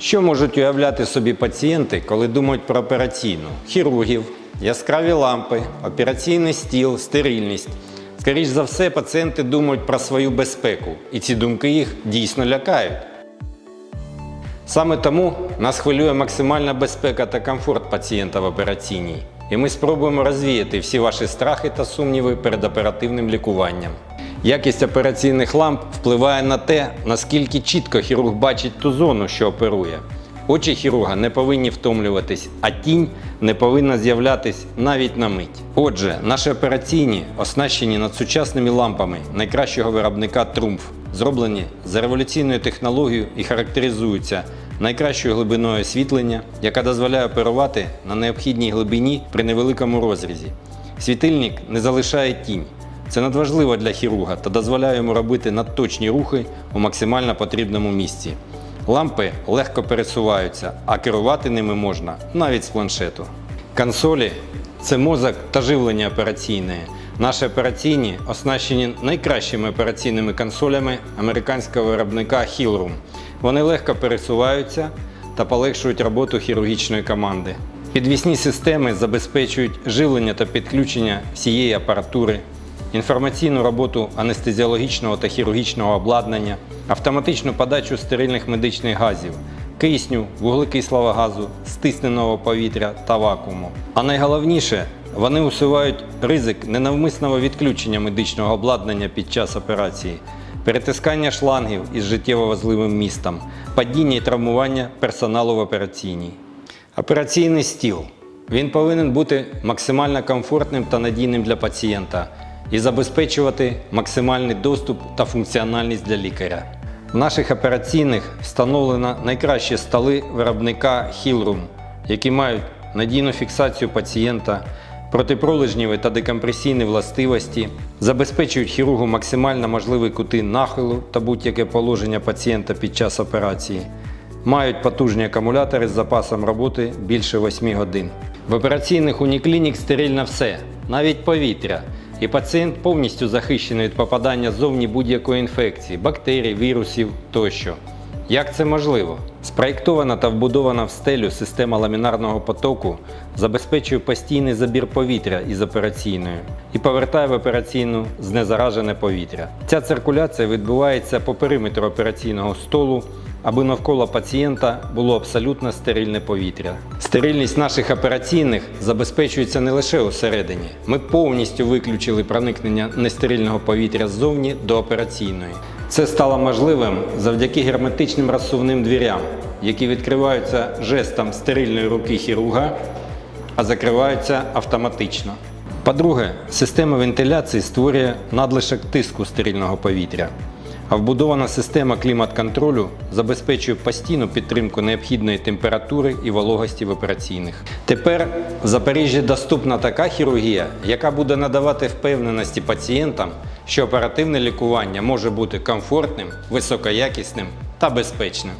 Що можуть уявляти собі пацієнти, коли думають про операційну? Хірургів, яскраві лампи, операційний стіл, стерильність. Скоріш за все, пацієнти думають про свою безпеку, і ці думки їх дійсно лякають. Саме тому нас хвилює максимальна безпека та комфорт пацієнта в операційній. І ми спробуємо розвіяти всі ваші страхи та сумніви перед оперативним лікуванням. Якість операційних ламп впливає на те, наскільки чітко хірург бачить ту зону, що оперує. Очі хірурга не повинні втомлюватись, а тінь не повинна з'являтись навіть на мить. Отже, наші операційні оснащені надсучасними лампами найкращого виробника Трумф, зроблені за революційною технологією і характеризуються найкращою глибиною освітлення, яка дозволяє оперувати на необхідній глибині при невеликому розрізі. Світильник не залишає тінь. Це надважливо для хірурга та дозволяє йому робити надточні рухи у максимально потрібному місці. Лампи легко пересуваються, а керувати ними можна навіть з планшету. Консолі це мозок та живлення операційної. Наші операційні оснащені найкращими операційними консолями американського виробника Hillroom. Вони легко пересуваються та полегшують роботу хірургічної команди. Підвісні системи забезпечують живлення та підключення всієї апаратури, інформаційну роботу анестезіологічного та хірургічного обладнання, автоматичну подачу стерильних медичних газів, кисню, вуглекислого газу, стисненого повітря та вакууму. А найголовніше, вони усувають ризик ненавмисного відключення медичного обладнання під час операції, перетискання шлангів із життєво важливим містом, падіння і травмування персоналу в операційній. Операційний стіл. Він повинен бути максимально комфортним та надійним для пацієнта і забезпечувати максимальний доступ та функціональність для лікаря. В наших операційних встановлено найкращі столи виробника Hillroom, які мають надійну фіксацію пацієнта, протипролежневі та декомпресійні властивості, забезпечують хірургу максимально можливі кути нахилу та будь-яке положення пацієнта під час операції. Мають потужні акумулятори з запасом роботи більше 8 годин. В операційних Uniclinic стерильно все, навіть повітря. І пацієнт повністю захищений від попадання ззовні будь-якої інфекції, бактерій, вірусів тощо. Як це можливо? Спроєктована та вбудована в стелю система ламінарного потоку забезпечує постійний забір повітря із операційною і повертає в операційну знезаражене повітря. Ця циркуляція відбувається по периметру операційного столу, аби навколо пацієнта було абсолютно стерильне повітря. Стерильність наших операційних забезпечується не лише усередині. Ми повністю виключили проникнення нестерильного повітря ззовні до операційної. Це стало можливим завдяки герметичним розсувним дверям, які відкриваються жестом стерильної руки хірурга, а закриваються автоматично. По-друге, система вентиляції створює надлишок тиску стерильного повітря. А вбудована система клімат-контролю забезпечує постійну підтримку необхідної температури і вологості в операційних. Тепер в Запоріжжі доступна така хірургія, яка буде надавати впевненості пацієнтам, що оперативне лікування може бути комфортним, високоякісним та безпечним.